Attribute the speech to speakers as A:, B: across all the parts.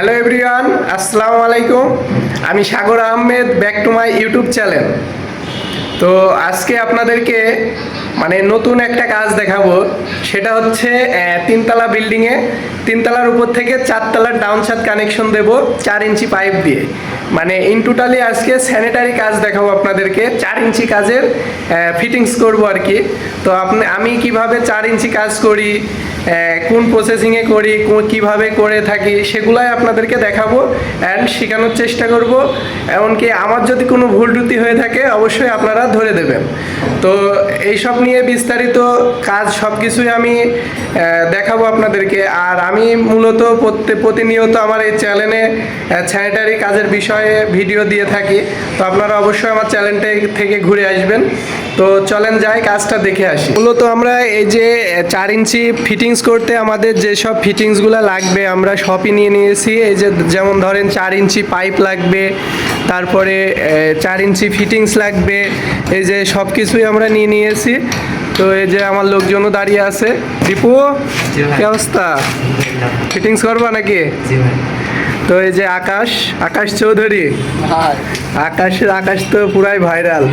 A: Hello everyone, আসসালামু আলাইকুম। আমি Sagar Ahmed, back to my YouTube channel. তো আজকে আপনাদেরকে মানে নতুন একটা কাজ দেখাবো। সেটা হচ্ছে তিনতলা বিল্ডিংয়ে তিনতলার উপর থেকে চারতলার ডাউন ছাদ কানেকশন দেব চার ইঞ্চি পাইপ দিয়ে। মানে ইন টোটালি আজকে স্যানিটারি কাজ দেখাবো আপনাদেরকে। চার ইঞ্চি কাজের ফিটিংস করব আর কি। তো আপনি, আমি কীভাবে চার ইঞ্চি কাজ করি কোন প্রসেসিংয়ে করি কীভাবে করে থাকি, সেগুলাই আপনাদেরকে দেখাবো অ্যান্ড শেখানোর চেষ্টা করব। এমনকি আমার যদি কোনো ভুল ত্রুটি হয়ে থাকে, অবশ্যই আপনারা ধরে দেবেন। তো এইসব নিয়ে বিস্তারিত কাজ সব কিছুই আমি দেখাবো আপনাদেরকে। আর আমি মূলত প্রতিনিয়ত আমার এই চ্যানেলে স্যানিটারি কাজের বিষয়ে ভিডিও দিয়ে থাকি। তো আপনারা অবশ্যই আমার চ্যানেলটা থেকে ঘুরে আসবেন। তো চলেন যাই কাজটা দেখে আসি। মূলত আমরা এই যে চার ইঞ্চি ফিটিংস করতে আমাদের যেসব ফিটিংসগুলো লাগবে আমরা সবই নিয়ে নিয়েছি। এই যে যেমন ধরেন চার ইঞ্চি পাইপ লাগবে তারপরে চার ইঞ্চি ফিটিংস লাগবে এই যে সব কিছুই আমরা নিয়ে নিয়েছি। তো এই যে আমার লোকজনও দাঁড়িয়ে আছে। দীপু কি অবস্থা? ফিটিংস করবা নাকি? তো এই যে আকাশ আকাশ চৌধুরী। আকাশের আকাশ তো পুরাই ভাইরাল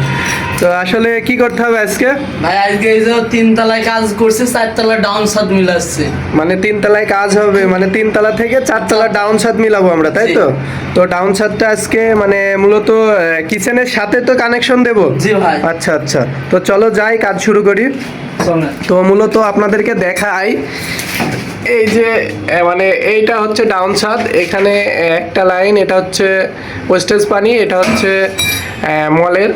A: তো আসলে কি করতে হবে আজকে?
B: ভাই আজকে এই যে তিন তলায় কাজ করছে চার তলায় ডাউন সাদ মিলাচ্ছে।
A: মানে তিন তলায় কাজ হবে মানে তিনতলা থেকে চারতলা ডাউন ছাদ মিলাবো আমরা তাই তো? তো ডাউন ছাদটা আজকে মানে মূলত কিচেনের সাথে তো কানেকশন দেবো?
B: জি ভাই।
A: আচ্ছা আচ্ছা। তো চলো যাই কাজ শুরু করি। তো মূলত আপনাদেরকে দেখাই এই যে মানে এইটা হচ্ছে ডাউন ছাদ এখানে একটা লাইন এটা হচ্ছে ওয়েস্টেজ পানি এটা হচ্ছে মলের।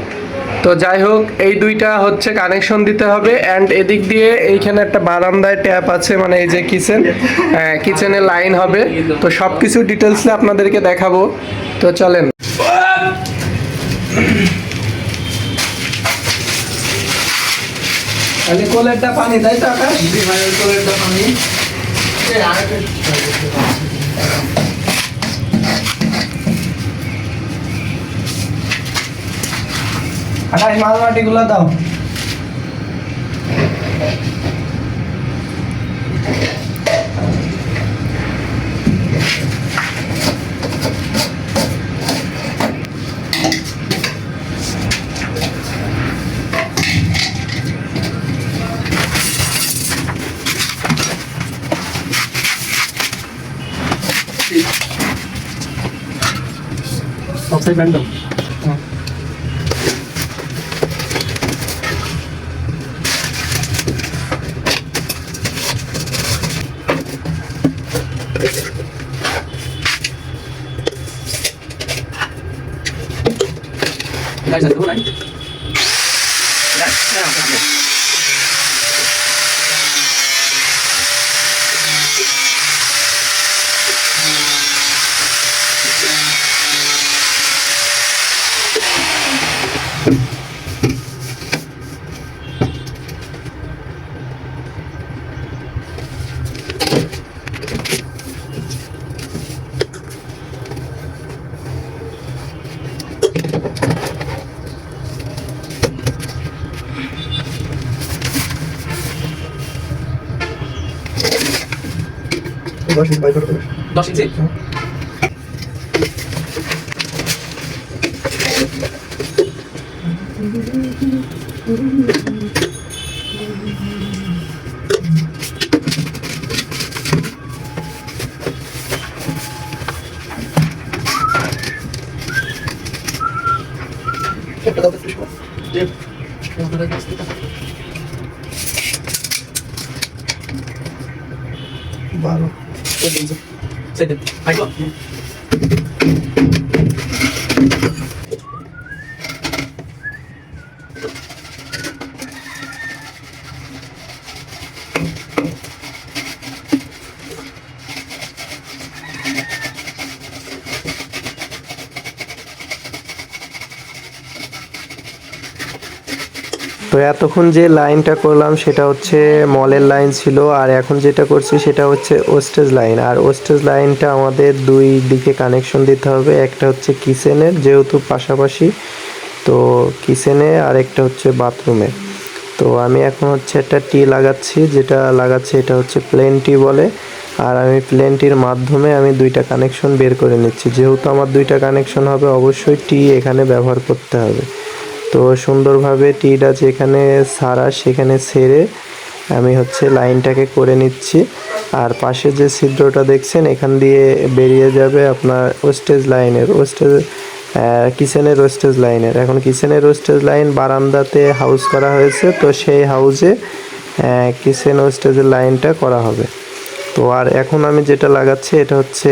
A: তো যাই হোক এই দুইটা হচ্ছে কানেকশন দিতে হবে অ্যান্ড এদিক দিয়ে এইখানে একটা বারান্দায় ট্যাপ আছে মানে এই যে কিচেন কিচেনের লাইন হবে। তো সব কিছু ডিটেলসে আপনাদেরকে দেখাবো। তো চলেন। খালি কোলেরটা পানি তাই তো আকাশ?
B: ভাই ওই কোলেরটা পানি
A: আকাশ মাল đây là đúng. đấy
B: đấy đây là দশ ইঞ্চি
A: Side
B: din. Side din. Ay ko.
A: তো এতক্ষণ যে লাইনটা করলাম সেটা হচ্ছে মলের লাইন ছিল, আর এখন যেটা করছি সেটা হচ্ছে ওস্টেজ লাইন। আর ওস্টেজ লাইনটা আমাদের দুই দিকে কানেকশন দিতে হবে, একটা হচ্ছে কিচেনের যেহেতু পাশাপাশি, তো কিচেনে আর একটা হচ্ছে বাথরুমে। তো আমি এখন হচ্ছে একটা টি লাগাচ্ছি, যেটা লাগাচ্ছি এটা হচ্ছে প্লেন টি বলে,
C: আর আমি প্লেনটির মাধ্যমে আমি দুইটা কানেকশন বের করে নিচ্ছি। যেহেতু আমার দুইটা কানেকশন হবে, অবশ্যই টি এখানে ব্যবহার করতে হবে। তো সুন্দরভাবে টিটা যেখানে সারা সেখানে সেরে আমি হচ্ছে লাইনটাকে করে নিচ্ছি। আর পাশে যে ছিদ্রটা দেখছেন, এখান দিয়ে বেরিয়ে যাবে আপনার ওয়েস্টেজ লাইনের ওয়েস্টেজ কিচেনের ওয়েস্টেজ লাইনের। এখন কিচেনের ওয়েস্টেজ লাইন বারান্দাতে হাউস করা হয়েছে, তো সেই হাউসে কিচেন ওয়েস্টেজের লাইনটা করা হবে। তো আর এখন আমি যেটা লাগাচ্ছি, এটা হচ্ছে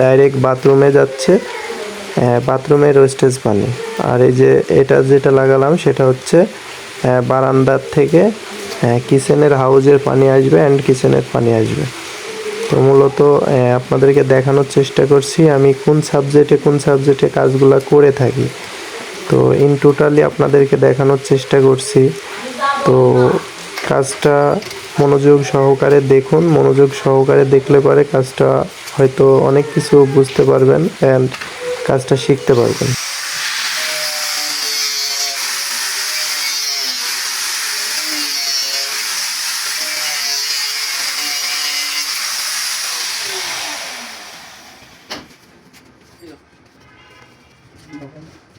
C: ডাইরেক্ট বাথরুমে যাচ্ছে। বাথরুমের ওয়েস্টেজ পানি। আর এই যে এটা যেটা লাগালাম, সেটা হচ্ছে বারান্দার থেকে কিচেনের হাউজের পানি আসবে অ্যান্ড কিচেনের পানি আসবে। তো মূলত আপনাদেরকে দেখানোর চেষ্টা করছি, আমি কোন সাবজেক্টে কোন সাবজেক্টে কাজগুলো করে থাকি। তো ইন টোটালি আপনাদেরকে দেখানোর চেষ্টা করছি। তো কাজটা মনোযোগ সহকারে দেখুন, মনোযোগ সহকারে দেখলে পরে কাজটা হয়তো অনেক কিছু বুঝতে পারবেন অ্যান্ড কাজটা শিখতে পারবেন। তো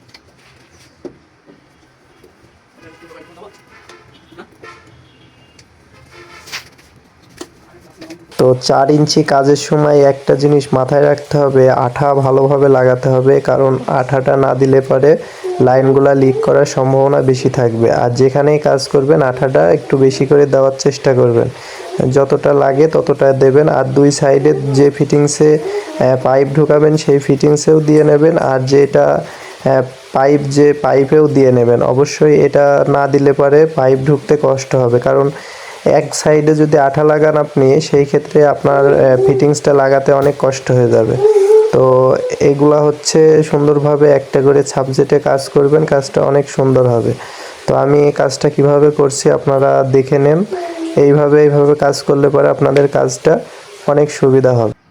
C: চার ইঞ্চি কাজের সময় একটা জিনিস মাথায় রাখতে হবে, আঠা ভালোভাবে লাগাতে হবে, কারণ আঠাটা না দিলে পরে লাইনগুলা লিক করার সম্ভাবনা বেশি থাকবে। আর যেখানেই কাজ করবেন, আঠাটা একটু বেশি করে দেওয়ার চেষ্টা করবেন। যতটা লাগে ততটা দেবেন, আর দুই সাইডে যে ফিটিংসে পাইপ ঢুকাবেন, সেই ফিটিংসেও দিয়ে নেবেন, আর যেটা পাইপ যে পাইপেও দিয়ে নেবেন। অবশ্যই এটা না দিলে পরে পাইপ ঢুকতে কষ্ট হবে, কারণ এক সাইডে যদি আঠা লাগান আপনি, সেই ক্ষেত্রে আপনার ফিটিংসটা লাগাতে অনেক কষ্ট হয়ে যাবে। তো এগুলা হচ্ছে সুন্দরভাবে একটা করে সাবজেক্টে কাজ করবেন, কাজটা অনেক সুন্দর হবে। তো আমি এই কাজটা কীভাবে করছি আপনারা দেখে নেন। এইভাবে এইভাবে কাজ করলে পরে আপনাদের কাজটা অনেক সুবিধা হবে।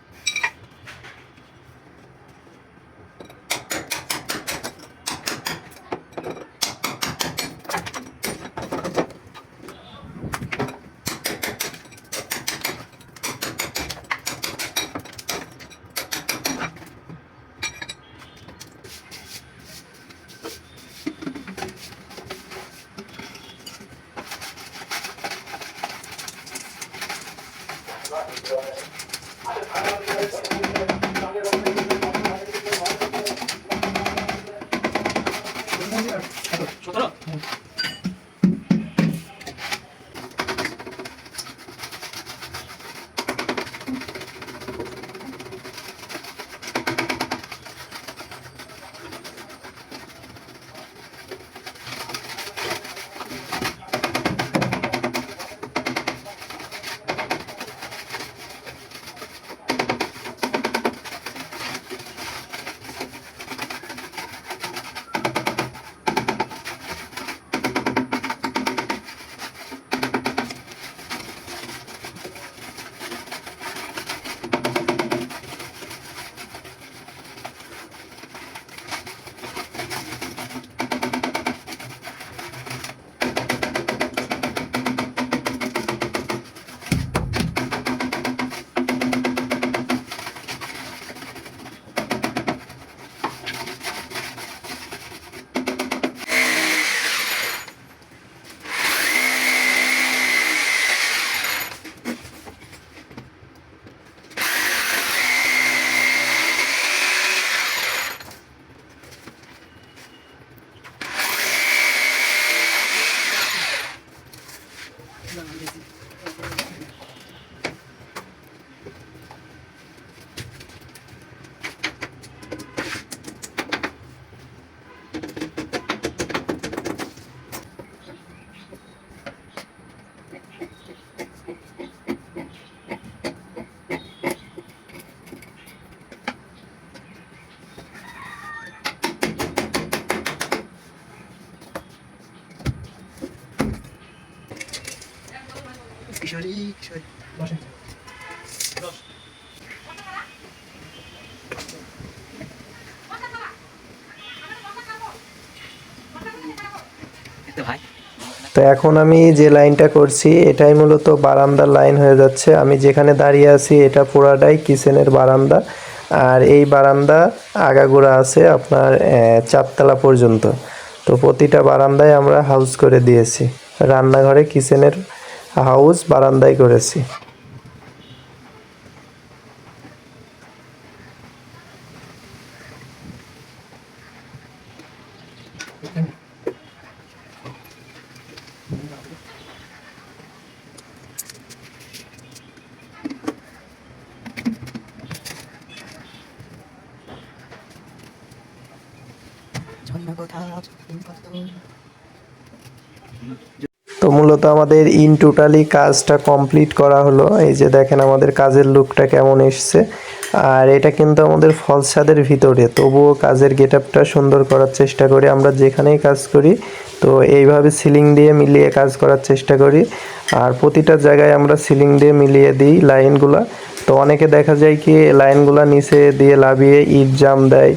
B: ভাই?
C: তো এখন আমি যে লাইনটা করছি এটাই মূলত বারান্দার লাইন হয়ে যাচ্ছে। আমি যেখানে দাঁড়িয়ে আছি এটা পুরাটাই কিচেনের বারান্দা। আর এই বারান্দা আগাগোড়া আছে আপনার চারতলা পর্যন্ত। তো প্রতিটা বারান্দায় আমরা হাউস করে দিয়েছি। রান্নাঘরে কিচেনের হাউস বারান্দায় করেছি। তো মূলত আমাদের ইন টোটালি কাজটা কমপ্লিট করা হলো। এই যে দেখেন আমাদের কাজের লুকটা কেমন এসছে। আর এটা কিন্তু আমাদের ফলস ছাদের ভিতরে, তবুও কাজের গেট আপটা সুন্দর করার চেষ্টা করি। আমরা যেখানেই কাজ করি, তো এইভাবে সিলিং দিয়ে মিলিয়ে কাজ করার চেষ্টা করি। আর প্রতিটা জায়গায় আমরা সিলিং দিয়ে মিলিয়ে দিই লাইনগুলা। তো অনেকে দেখা যায় কি, লাইনগুলা নিচে দিয়ে লাভিয়ে ইট জাম দেয়,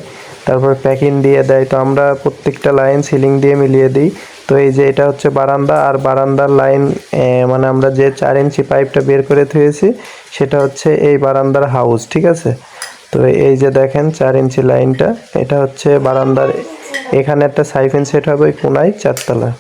C: তারপর প্যাকিং দিয়ে দেয়। তো আমরা প্রত্যেকটা লাইন সিলিং দিয়ে মিলিয়ে দিই। তো এই যে এটা হচ্ছে বারান্দা, আর বারান্দার লাইন মানে আমরা যে চার ইঞ্চি পাইপটা বের করে থুয়েছি, সেটা হচ্ছে এই বারান্দার হাউস ঠিক আছে? তো এই যে দেখেন চার ইঞ্চি লাইনটা এটা হচ্ছে বারান্দার, এখানে একটা সাইফেন সেট হবে কোনায় চারতলা